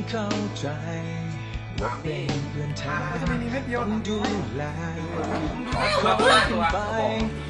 เพิ่งเข้าใจว่าเป็นเพื่อนแท้ต้องดูแลไป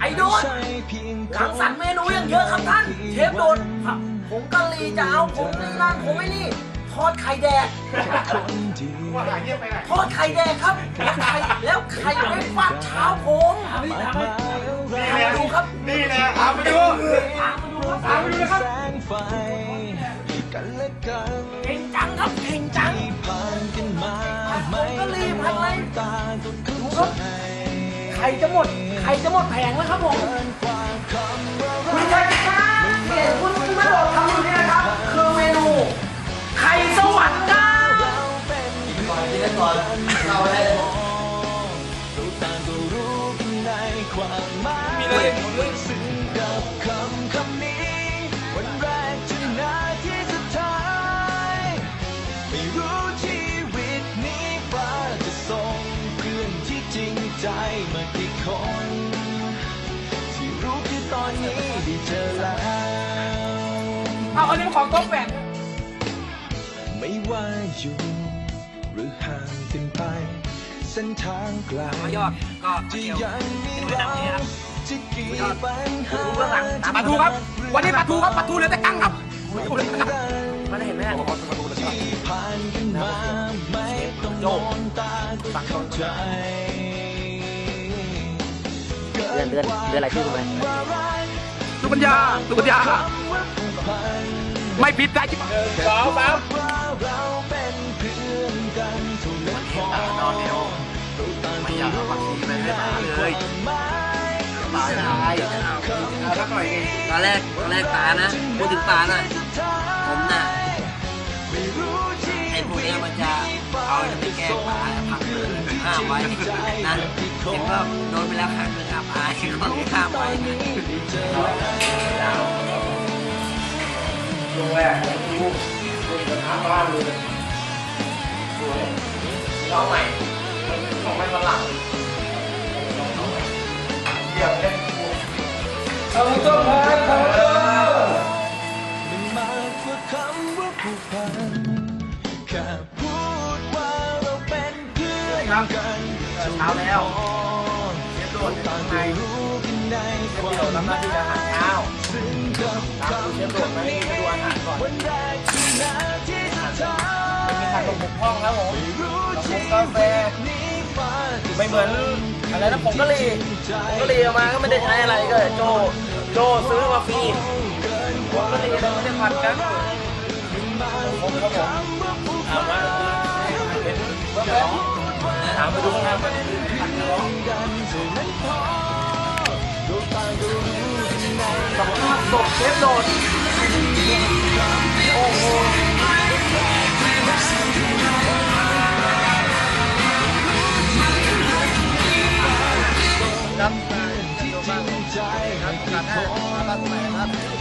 ไอ้โดนใช่เพียงหลังสรรค์เมนูยังเยอะครับท่าน เชฟโดนผักผงกะหรี่จะเอาผงนี่นั่นผงไอ้นี่ทอดไข่แดงคนดีทอดไข่แดงครับ แล้วไข่แล้วไข่ไม่ฟัดเช้าผมมากมายตามมาดูครับ นี่แหละเอาไปดูตามมาดูครับตามมาดูนะครับแสงไฟ กันและกันเก่งจังครับเก่งจังที่ผ่านกันมาไม่ผงกะหรี่ผัดอะไรตาก็เข้าใจไข่จะหมดไข่จะหมดแผงแล้วครับผมเกินกว่าคำว่าคุรัณกชายครับเนี่ยคุณคุณไม่บอกทำอยู่นี่นะครับ คือเมนูไข่สวรรค์จ้าเราเป็นเพื่อนกันเราต่างก็รู้กันในความหมาย ใจมากี่คน ที่รู้คือตอนนี้ได้เจอแล้ว เอาอันนี้ของโต๊ะแปดไม่ว่าอยู่ หรือห่างกันไป เส้นทางไกลยอดก็จะยังมีเราจะกี่ปัญหาดูเบื้องหลังตามปลาทูครับ วันนี้ปลาทูครับปลาทูเหลือแต่กังครับมันเห็นไหมฮะที่ผ่านกันมาไม่ต้องมองตาก็เข้าใจ เดือนเดือนเดือนอะไรพี่รู้ไหมสุกัญญาสุกัญญาไม่ผิดได้ที่สองสามเราเป็นเพื่อนกันเท่านั้นพอนอนเร็วไม่อยากเอาบัตรสีไปให้ตาเลยปลาได้ตอนแรกตอนแรกปลานะพูดถึงปลาหน่อยผมน่ะไอ้พวกเนี้ยมันจะเอาจะไปแกล้งปลาผักเลยห้ามไว้นะ เห็นว่าโดนไปแล้วครั้งหนึ่งอับอายเขาเลยห้ามไว้ลงแรกลูกลูกกระทะบ้านเลยเอาใหม่ของไม่ฝรั่งเดี๋ยวเนี่ยเอาต้ม เช้าแล้วเรียบร้อยต่างก็รู้กันในความทำหน้าที่อาหารเช้าตามดูเชฟโดดมาให้ดูอาหารก่อนวันแรกที่นาที่สุดท้ายมีขนมหมกห้องครับผมไม่รู้ชีกาแฟไม่เหมือนอะไรนะผงกะหรี่ผงกะหรี่เอามาก็ไม่ได้ใช้อะไรก็โจโจซื้อมาฟรีผงกะหรี่เราไม่ได้ผัดกัน ถามไปดูข้างหน้าไปกันเท่านั้น